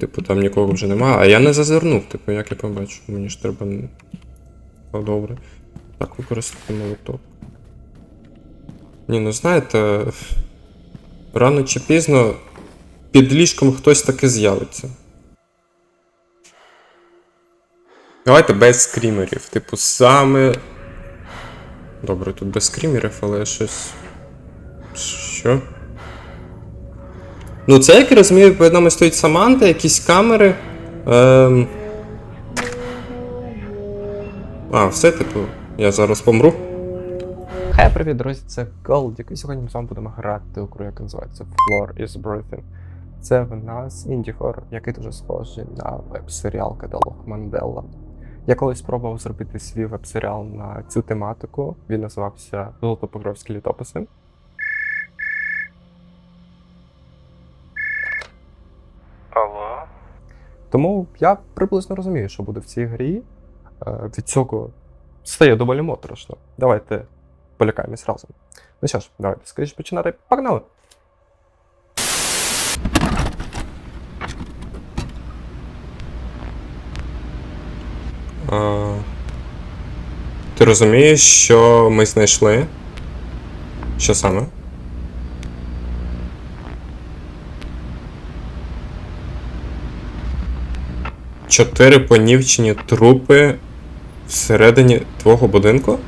Типу, там нікого вже нема, а я не зазирнув, типу, як я побачу. Мені ж треба. Добре. Так, використати молоток. Ні, ну знаєте, рано чи пізно під ліжком хтось таки з'явиться. Давайте без скрімерів. Типу, саме. Добре, тут без скрімерів, але щось. Що? Ну, це, як я розумію, перед нами стоїть Саманта, якісь камери. Ем... А, все, типу, я зараз помру. Хай привіт, друзі, це Gold, який сьогодні ми з вами будемо грати у гру, яка називається Floor is Breathing. Це в нас інді-хоррор, який дуже схожий на веб-серіал Каталог Манделла. Я колись спробував зробити свій веб-серіал на цю тематику. Він називався Золотопокровські літописи. Тому я приблизно розумію, що буде в цій грі. Е, Від цього стає доволі моторошно. Давайте полякаємось разом. Ну що ж, давайте скоріше починати. Погнали! А... Ти розумієш, що ми знайшли? Що саме? Чотири понівчені трупи всередині твого будинку?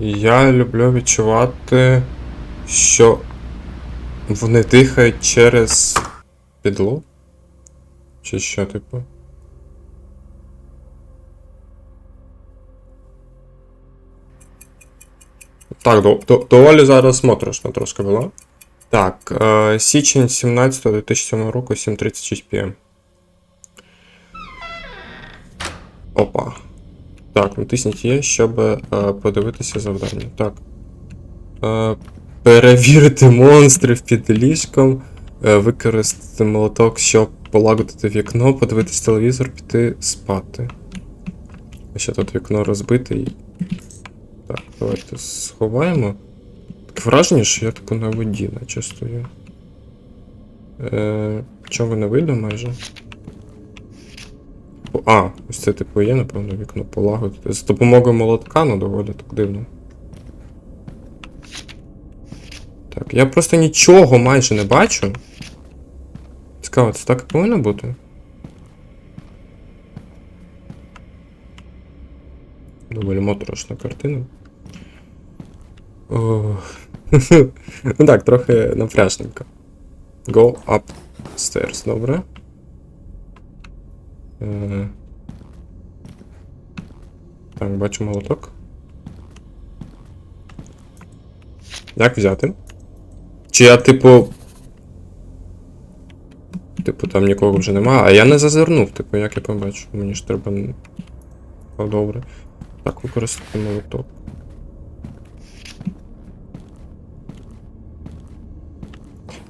Я люблю відчувати, що вони дихають через підлогу? Чи що, типу? Так, до, до, доволі зараз моторошно трошки було. Так, е, січень 17 2007 року, 7.36 пм. Опа. Так, натисніть є, щоб е, подивитися завдання. Так. Е, перевірити монстрів під ліжком, е, використати молоток, щоб полагодити вікно, подивитись телевізор, піти спати. Ще тут вікно розбите і. Так, давайте сховаємо. Таке враження, що я таку на воді, наче стою. Е, чого не вийде майже? А, ось це типу є, напевно, вікно полагодити. З допомогою молотка, ну доволі так дивно. Так, я просто нічого майже не бачу. Цікаво, це так і повинно бути? Доволі моторошна картина. Ну так, трохи напряжненько. Go up stairs, добре. Е, Так, бачу молоток. Як взяти? Чи я, типу. Типу, там нікого вже нема, а я не зазирнув, типу, як я побачу. Мені ж треба. О, добре. Так, використати молоток.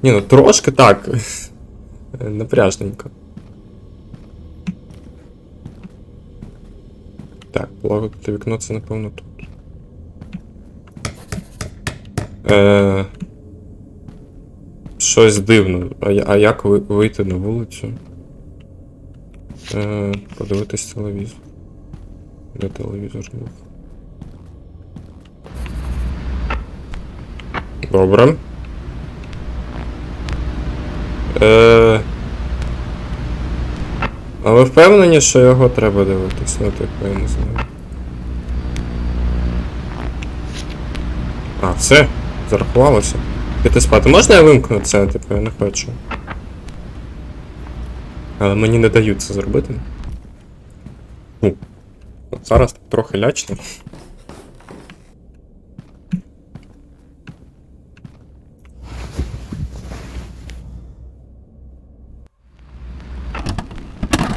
Ні, ну трошки так. Напряжненько. Полагодити вікно це напевно тут. Е... Щось дивно. А, а як вийти на вулицю? Е... Подивитись телевізор. Де телевізор був? Добре. Е... А ви впевнені, що його треба дивитись? Ну, типу, я не знаю. А, все, зарахувалося. Піти спати. Можна я вимкну це, типу, я не хочу. Але мені не дають це зробити. Ну, от зараз трохи лячно.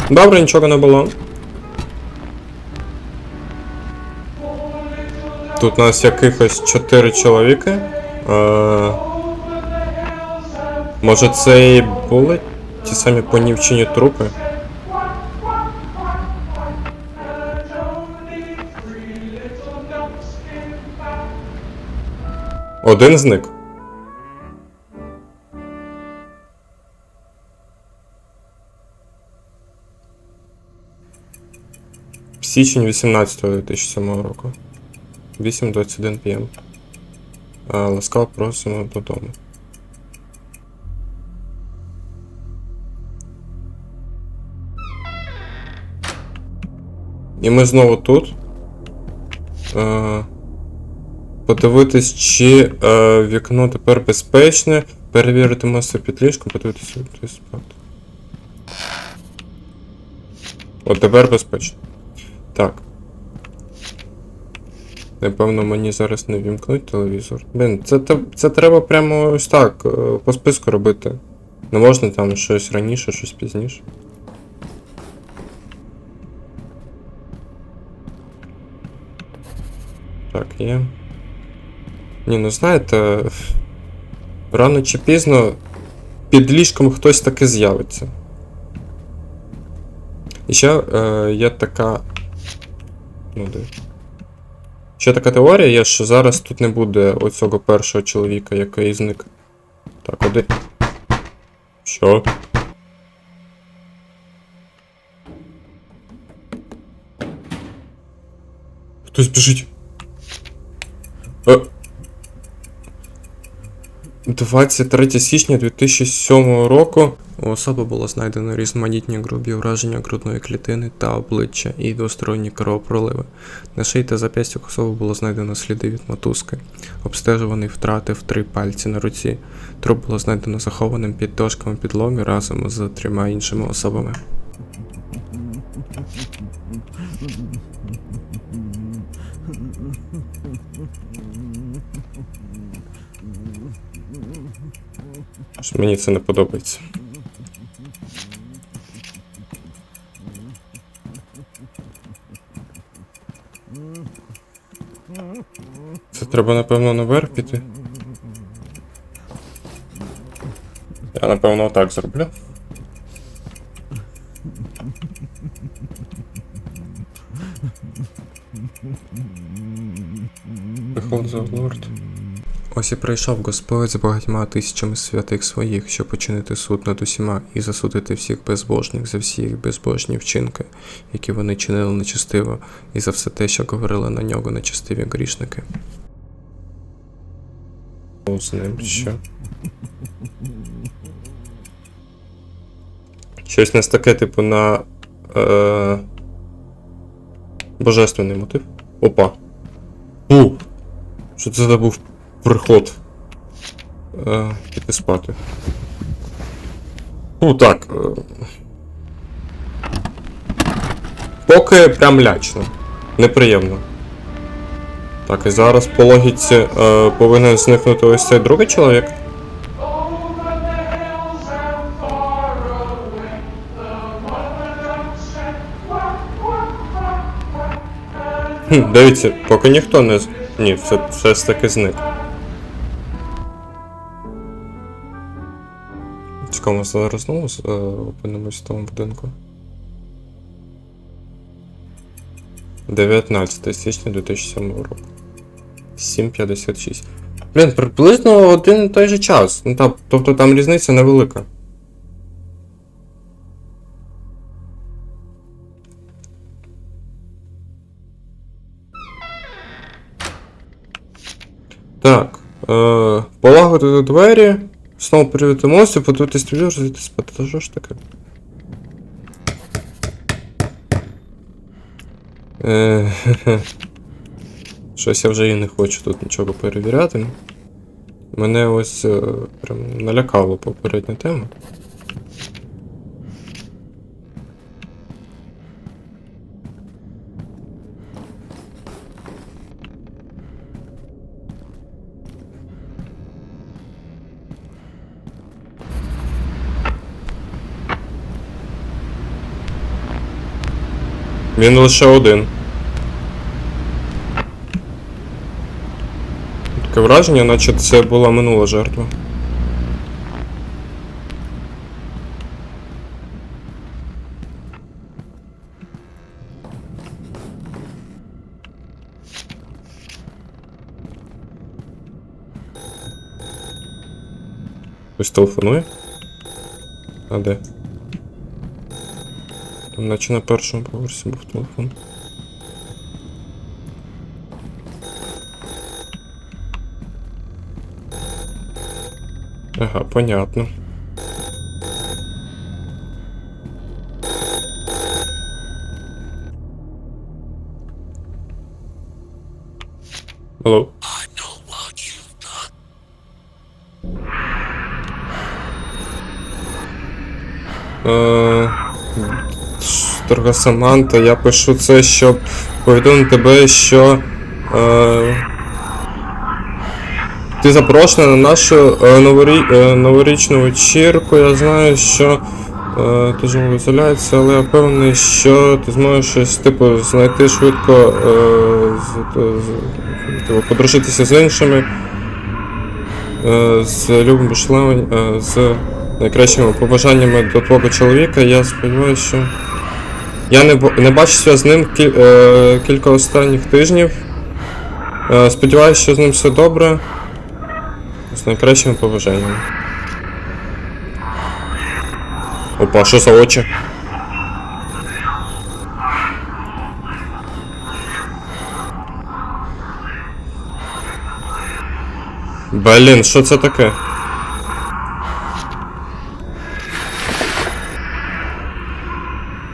Добре, нічого не було. Тут у нас якихось 4 чоловіки. Е, Може це і були ті самі понівчені трупи? Один зник. Січень 18 2007 року. 8.21 пм. Ласкаво просимо додому. І ми знову тут. Подивитись, чи вікно тепер безпечне. Перевірити масу під ліжком, подивитися хто спати. От тепер безпечно. Так. Напевно, мені зараз не вімкнуть телевізор. Блін, це, це треба прямо ось так, е, по списку робити. Не можна там щось раніше, щось пізніше. Так, є. Ні, ну знаєте, рано чи пізно під ліжком хтось таки з'явиться. І ще е, є така. Ну, де. Ще така теорія є, що зараз тут не буде оцього першого чоловіка, який зник. Так, один. Що? Хтось біжить. 23 січня 2007 року у особи було знайдено різноманітні грубі ураження грудної клітини та обличчя і двосторонні кровопроливи. На шиї та зап'ястях особи було знайдено сліди від мотузки. Обстежуваний втратив три пальці на руці. Труп було знайдено захованим під дошками підлоги разом з трьома іншими особами. Мені це не подобається. Це треба, напевно, наверх піти. Я, напевно, отак зроблю. Behold the Lord. Ось і прийшов Господь з багатьма тисячами святих своїх, щоб починити суд над усіма і засудити всіх безбожних за всі їх безбожні вчинки, які вони чинили нечестиво, і за все те, що говорили на нього нечестиві грішники. З ним що? Щось не таке, типу, на. Е... Божественний мотив. Опа. Фу! Що це за був приход? Е, піти спати. Ну так. Е... Поки прям лячно. Неприємно. Так, і зараз по логіці е, повинен зникнути ось цей другий чоловік. Дивіться, поки ніхто не. Ні, все, все ж таки зник. Цікаво, ми зараз знову опинимось в тому будинку. 19 січня 2007 року. 7.56. Блін, приблизно один і той же час. Ну, та, тобто там різниця невелика. Так. Е, полагодити двері. Знову перевірити мостів, подивитись телевізор, зайти спати. Та що ж таке? Е. Щось я вже і не хочу тут нічого перевіряти. Мене ось е, прям налякало попередня тема. Він лише один. Таке враження, наче це була минула жертва. Хтось телефонує? А де? Там наче на першому поверсі був телефон. Ага, понятно. Hello. Uh... Е, Дорога Саманта, я пишу це, щоб повідомити тебе, що е, ти запрошена на нашу е, новорі... е, новорічну вечірку. Я знаю, що е, ти живо виселяється, але я впевнений, що ти зможеш щось типу знайти швидко, е, з, з, типу, подружитися з іншими. Е, з любим е, з найкращими побажаннями до твого чоловіка. Я сподіваюся, що. Я не, не бачився з ним кі, е, кілька останніх тижнів. Е, сподіваюся, що з ним все добре. З найкращими побажаннями. Опа, що за очі? Блін, що це таке?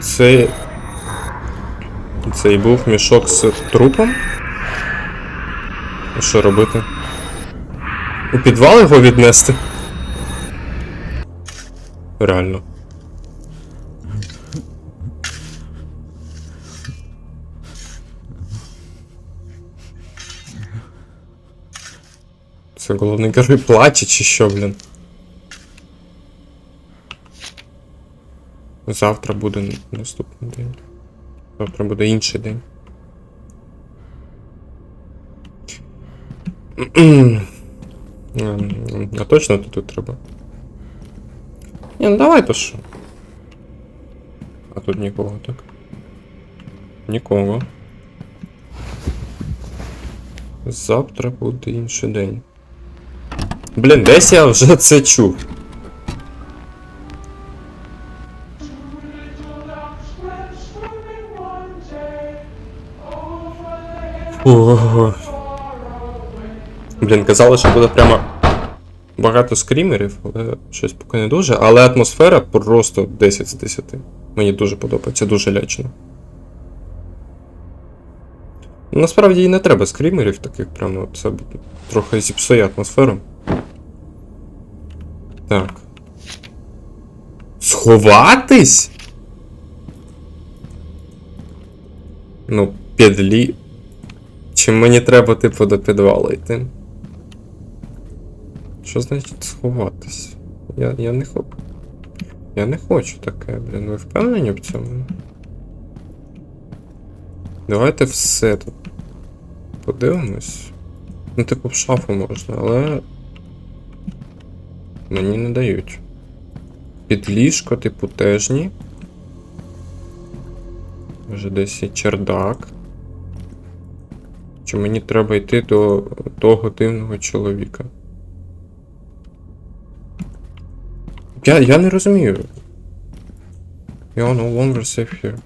Це. Це і був мішок з трупом? Що робити? У підвал його віднести? Реально. Це головний герой плаче чи що, блін? Завтра буде наступний день. Завтра буде інший день. А точно тут треба? Ні, ну давай то що. А тут нікого, так? Нікого. Завтра буде інший день. Блін, десь я вже це чув. Ого. Блін, казали, що буде прямо багато скрімерів, але щось поки не дуже. Але атмосфера просто 10 з 10. Мені дуже подобається, дуже лячно. Насправді і не треба скрімерів таких прямо, це трохи зіпсує атмосферу. Так. Сховатись? Ну, підлі. Чи мені треба, типу, до підвалу йти? Що значить сховатись? Я, я не хочу. Я не хочу таке, блін. Ви впевнені в цьому? Давайте все тут подивимось. Ну, типу, в шафу можна, але. Мені не дають. Під ліжко, типу, теж ні. Може десь і чердак. Чи мені треба йти до того дивного чоловіка? Я, я не розумію. Я no longer safe here.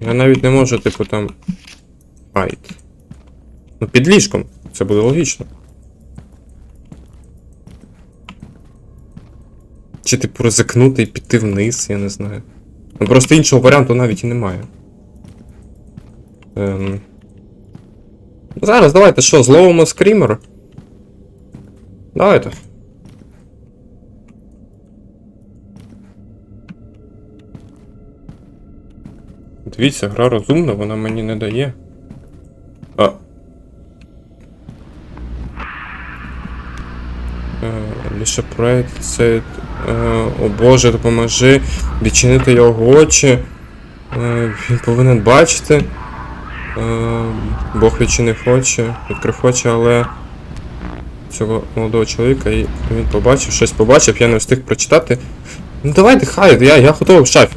Я навіть не можу, типу, там. Айт. Ну, під ліжком. Це буде логічно. Чи типу ризикнути і піти вниз, я не знаю. Ну просто іншого варіанту навіть і немає. Ем... Зараз давайте що, зловимо скрімер? Давайте. Дивіться, гра розумна, вона мені не дає. А. Е, Лише проект це. Е, о Боже, допоможи відчинити його очі. Е, він повинен бачити. Е, Бог відчинив очі, відкрив очі, але цього молодого чоловіка і він побачив, щось побачив, я не встиг прочитати. Ну давайте, хай, я, я готовий в шафі.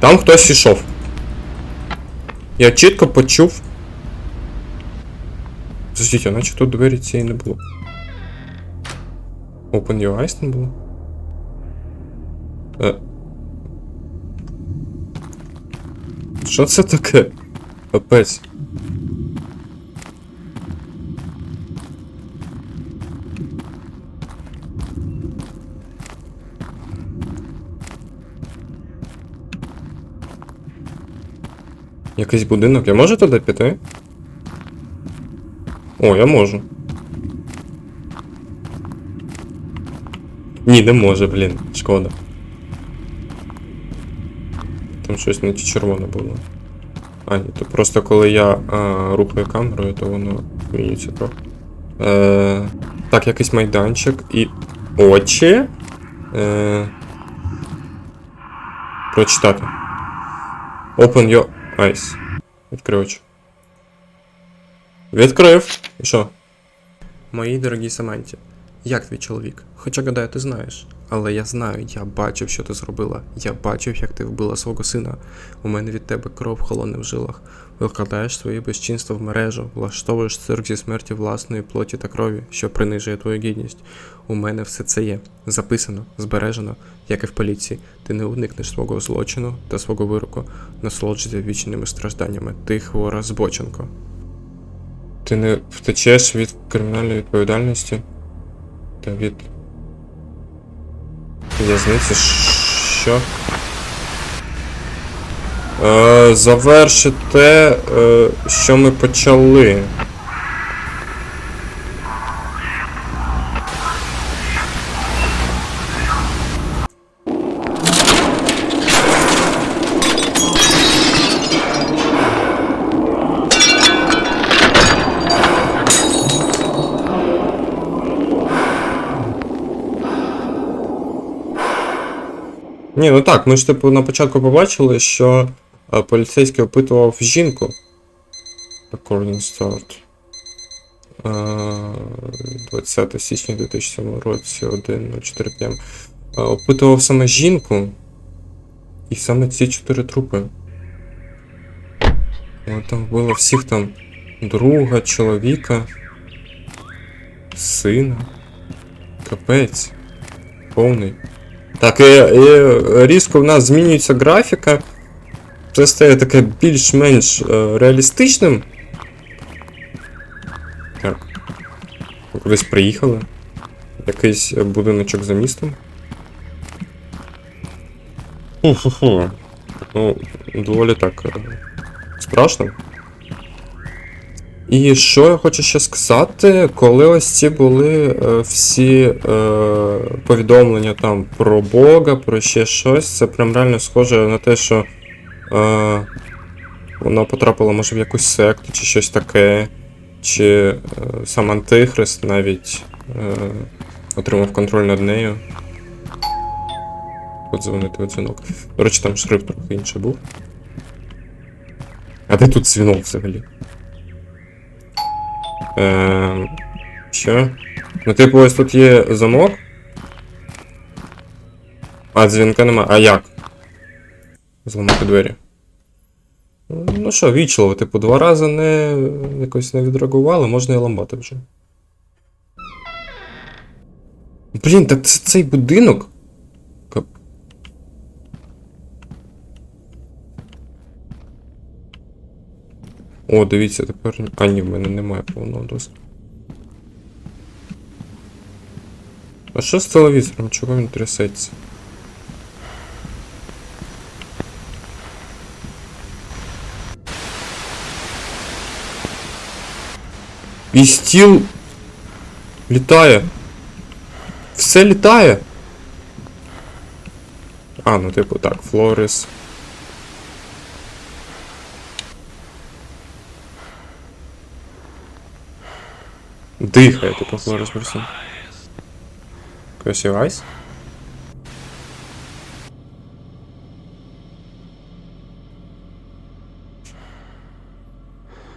Там хтось ішов. Я чітко почув. Заждіть, а наче тут двері цієї не було. Open your eyes не було? Е. Що це таке? Капець. Якийсь будинок. Я можу туди піти? О, я можу. Ні, не може, блін. Шкода. Там щось не червоне було. А, ні, то просто коли я а, рухаю камерою, то воно змінюється трохи. Е, так, якийсь майданчик і. Очі. Е, прочитати. Open your eyes. Відкрив. Відкрив. І що? Мої дорогі Саманті, як твій чоловік? Хоча гадаю, ти знаєш. Але я знаю, я бачив, що ти зробила. Я бачив, як ти вбила свого сина. У мене від тебе кров холоне в жилах. Викладаєш свої безчинства в мережу, влаштовуєш цирк зі смерті власної плоті та крові, що принижує твою гідність. У мене все це є. Записано, збережено, як і в поліції. Ти не уникнеш свого злочину та свого вироку. Насолоджуйся вічними стражданнями. Ти хвора збоченко. Ти не втечеш від кримінальної відповідальності та від в'язниці. Що? Е, заверши те, е, що ми почали. Ні, ну так, ми ж типу на початку побачили, що е, поліцейський опитував жінку. According start. Е, 20 січня 2007 році, 1.04 пм. Е, Опитував саме жінку. І саме ці чотири трупи. Вона там було всіх там друга, чоловіка, сина. Капець. Повний. Так, і, і різко в нас змінюється графіка. Це стає таке більш-менш е, реалістичним. Так. Кудись приїхали. Якийсь е, будиночок за містом. Фу-фу-фу. Ну, доволі так е, страшно. І що я хочу ще сказати, коли ось ці були е, всі е, повідомлення там про Бога, про ще щось, це прям реально схоже на те, що е, вона потрапила, може, в якусь секту чи щось таке, чи е, сам Антихрист навіть е, отримав контроль над нею. Подзвонити дзвінок. До речі, там шрифт трохи інший був. А де тут дзвінок взагалі? Ем, що? Ну, типу, ось тут є замок. А, дзвінка нема. А як? Зламати двері. Ну що, вічливо, типу, два рази не якось не відреагували, можна і ламати вже. Блін, так це цей будинок. О, дивіться, тепер. А, ні, в мене немає повного доступу. А що з телевізором? Чого він трясеться? І стіл літає. Все літає. А, ну типу так, Флорис. Типу Флорис Мерсін. Close your eyes.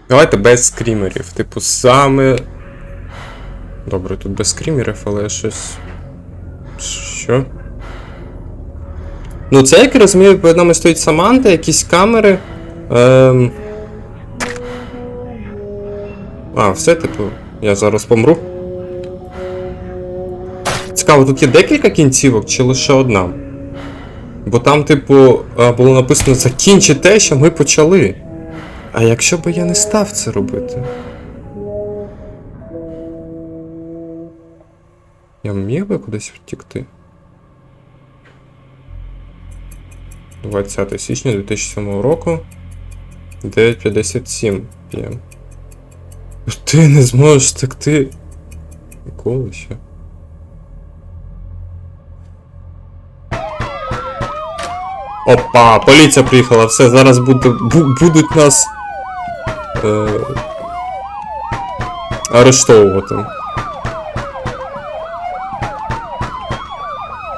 Давайте без скрімерів. Типу, саме. Добре, тут без скрімерів, але щось. Що? Ну, це, як я розумію, перед нами стоїть Саманта, якісь камери. Ем... А, все, типу, я зараз помру. Цікаво, тут є декілька кінцівок чи лише одна? Бо там, типу, е, було написано закінчи те, що ми почали. А якщо би я не став це робити? Я міг би кудись втікти? 20 січня 2007 року. 9.57 пм. Ти не зможеш втекти. Ніколи ще. Опа, поліція приїхала, все, зараз буде, бу- будуть нас е, арештовувати.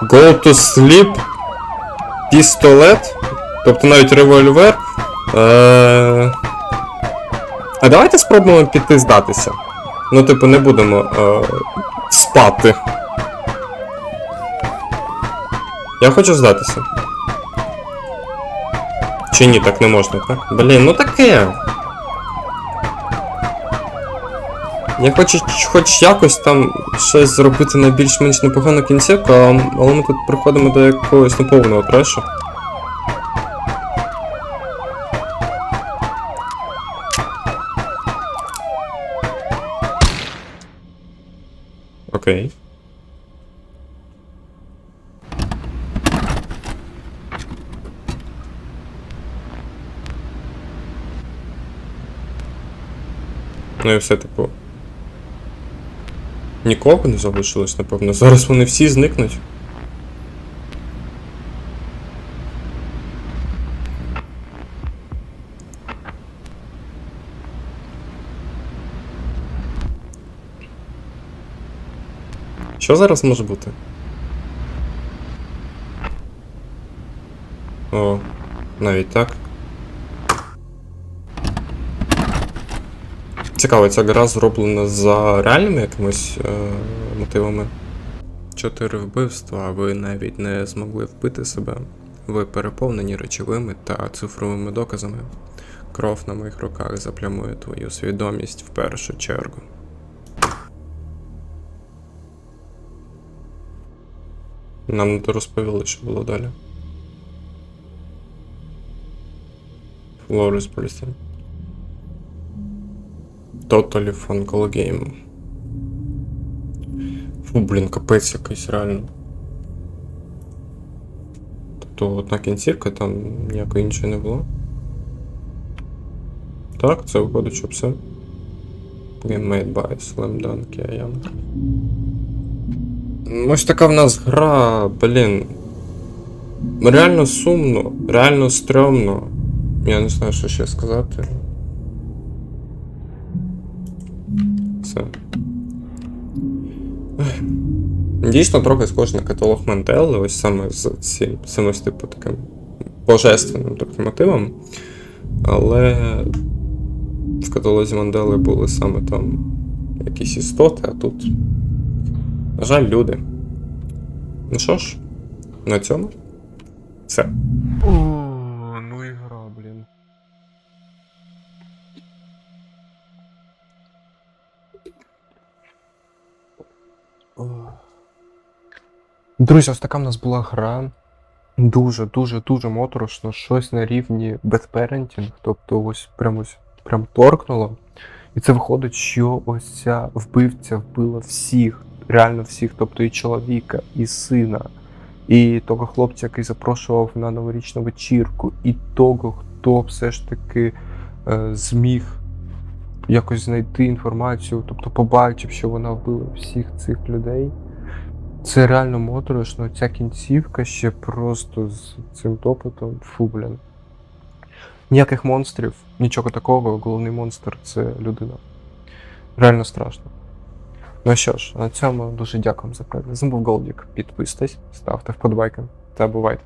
Go to sleep. Пістолет. Тобто навіть револьвер. Е, а давайте спробуємо піти здатися. Ну, типу, не будемо е, спати. Я хочу здатися. Чи ні, так не можна, так? Блін, ну таке. Я хочу хоч якось там щось зробити на більш-менш непогану кінцівку, але ми тут приходимо до якогось неповного трешу. Окей. Ну і все, типу. Нікого не залишилось, напевно. Зараз вони всі зникнуть. Що зараз може бути? О, навіть так. Цікаво, ця гра зроблена за реальними якимись е, мотивами. Чотири вбивства, ви навіть не змогли вбити себе. Ви переповнені речовими та цифровими доказами. Кров на моїх руках заплямує твою свідомість в першу чергу. Нам не розповіли, що було далі. Flores Bristol. Totally Fun Call Game. Фу, блін, капець якийсь реально. Тобто одна кінцівка, там ніякої іншої не було. Так, це виходить, що все. Game made by Slam Dunk Young. Ось така в нас гра, блін. Реально сумно, реально стрьомно. Я не знаю, що ще сказати. Все. Дійсно, трохи схоже на каталог Манделли, ось саме з цим, саме з типу таким божественним трохи мотивом. Але в каталозі Манделли були саме там якісь істоти, а тут, на жаль, люди. Ну що ж, на цьому все. О, ну і гра, блін. Друзі, ось така в нас була гра. Дуже, дуже, дуже моторошно. Щось на рівні Parenting. Тобто ось прям ось прям торкнуло. І це виходить, що ось ця вбивця вбила всіх, реально всіх, тобто і чоловіка, і сина, і того хлопця, який запрошував на новорічну вечірку, і того, хто все ж таки е, зміг якось знайти інформацію, тобто побачив, що вона вбила всіх цих людей. Це реально моторошно. Ця кінцівка ще просто з цим топотом. Фу, блін. Ніяких монстрів, нічого такого. Головний монстр це людина. Реально страшно. Ну що ж, на цьому дуже дякую за перегляд. З був Голдік. Підписуйтесь, ставте вподобайки та бувайте.